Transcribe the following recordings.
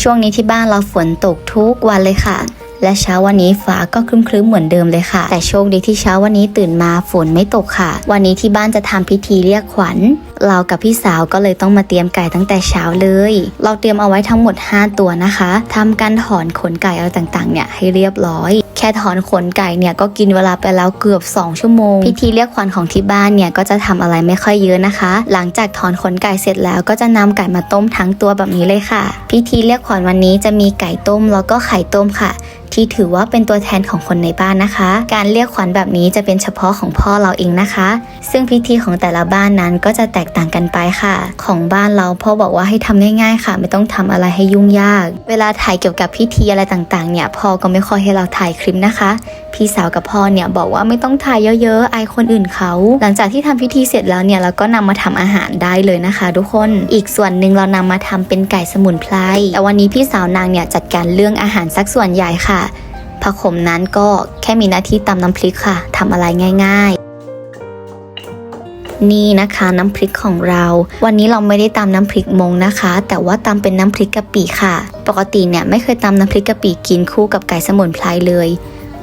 ช่วงนี้ที่บ้านเราฝนตกทุกวันเลยค่ะ และเช้าวันนี้ฟ้าก็ครึ้มๆเหมือนเดิมเลยค่ะ แต่โชคดีที่เช้าวันนี้ตื่นมาฝนไม่ตกค่ะ วันนี้ที่บ้านจะทำพิธีเรียกขวัญ เรากับพี่สาวก็เลยต้องมาเตรียมไก่ตั้งแต่เช้าเลย เราเตรียมเอาไว้ทั้งหมด 5 ตัวนะคะทำการถอนขนไก่อะไรต่างๆเนี่ยให้เรียบร้อยแค่ถอนขนไก่เนี่ยก็กินเวลาไปแล้วเกือบ 2 ชั่วโมง พิธีเรียกขวัญของที่บ้านเนี่ยก็จะทำอะไรไม่ค่อยเยอะนะคะ หลังจากถอนขนไก่เสร็จแล้วก็จะนำไก่มาต้มทั้งตัวแบบนี้เลยค่ะ พิธีเรียกขวัญวันนี้จะมีไก่ต้มแล้วก็ไข่ต้มค่ะ ที่ถือว่าเป็นตัวแทนของคนในบ้านนะคะ การเรียกขวัญแบบนี้จะเป็นเฉพาะของพ่อเราเองนะคะ ซึ่งพิธีของแต่ละบ้านนั้นก็จะแตกต่างกันไปค่ะ ของบ้านเราพ่อบอกว่าให้ทำง่ายๆค่ะ ไม่ต้องทำอะไรให้ยุ่งยาก เวลาถ่ายเกี่ยวกับพิธีอะไรต่างๆ เนี่ยพ่อก็ไม่ค่อยให้เราถ่ายคลิปนะคะ พี่สาวกับพ่อเนี่ยบอกว่าไม่ต้องถ่ายเยอะๆอายคนอื่นเขา หลังจากที่ทำพิธีเสร็จแล้วเนี่ยเราก็นำมาทำอาหารได้เลยนะคะ ทุกคนอีกส่วนหนึ่งเรานำมาทำเป็นไก่สมุนไพรแต่วันนี้พี่สาวนางเนี่ยจัดการเรื่องอาหารสักส่วนใหญ่ค่ะผักขมนั้นก็แค่มีหน้าที่ตำน้ำพริกค่ะทำอะไรง่ายๆ นี่นะคะน้ำพริกของเรา วันนี้เราไม่ได้ตำน้ำพริกมงนะคะ แต่ว่าตำเป็นน้ำพริกกะปิค่ะ ปกติเนี่ยไม่เคยตำน้ำพริกกะปิกินคู่กับไก่สมุนไพรเลย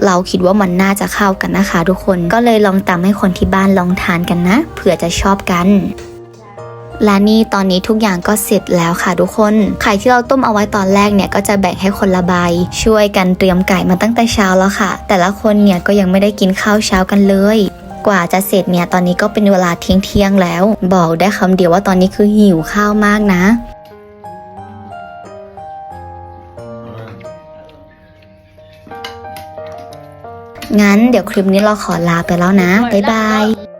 เราคิดว่ามันน่าจะเข้ากันนะคะ ทุกคนก็เลยลองตำให้คนที่บ้านลองทานกันนะเผื่อจะชอบกัน และนี่ตอนนี้ทุกอย่างก็เสร็จแล้วค่ะทุกคน ไข่ที่เราต้มเอาไว้ตอนแรกเนี่ยก็จะแบ่งให้คนละใบ ช่วยกันเตรียมไก่มาตั้งแต่เช้าแล้วค่ะ แต่ละคนเนี่ยก็ยังไม่ได้กินข้าวเช้ากันเลย กว่าจะเสร็จเนี่ยตอนนี้ก็เป็นเวลาเที่ยงเที่ยงแล้ว บอกได้คำเดียวว่าตอนนี้คือหิวข้าวมากนะงั้นเดี๋ยวคลิปนี้เราขอลาไปแล้วนะ บ๊ายบาย